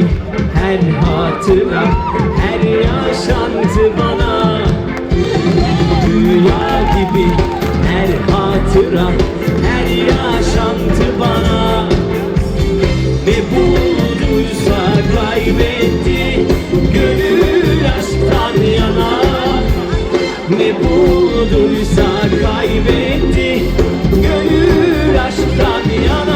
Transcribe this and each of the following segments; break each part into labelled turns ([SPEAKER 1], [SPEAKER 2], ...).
[SPEAKER 1] her hatıra Her yaşantı bana. Rüya gibi her hatıra Her yaşantı bana. Ne bulduysa kaybetti Gönül aşktan yana. Ne bulduysa kaybetti Gönül aşktan yana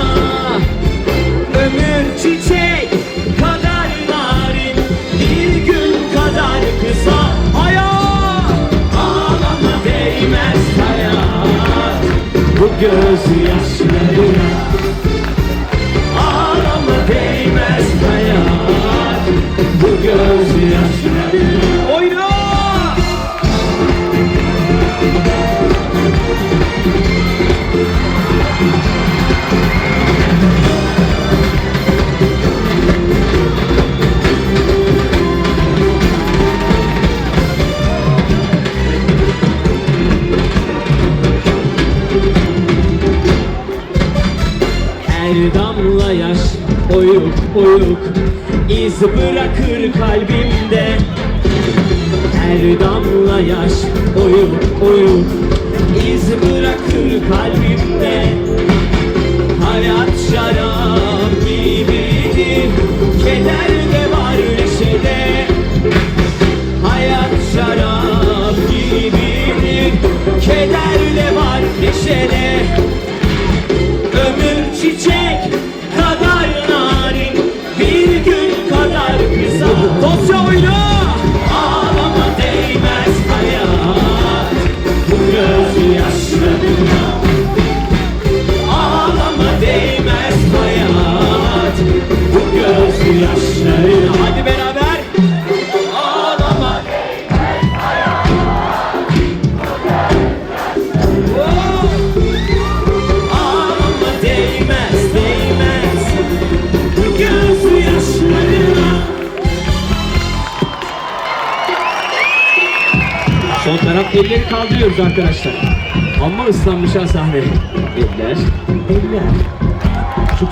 [SPEAKER 1] Bu gözyaşlarına Ağlama değmez hayat. Bu gözyaşlarına Oyna! Her damla yaş. Oyuk oyuk iz bırakır kalbimde. Her damla yaş. Oyuk oyuk Son taraf elleri kaldırıyoruz arkadaşlar. Amma ıslanmış ha sahne. Eller, eller. Şu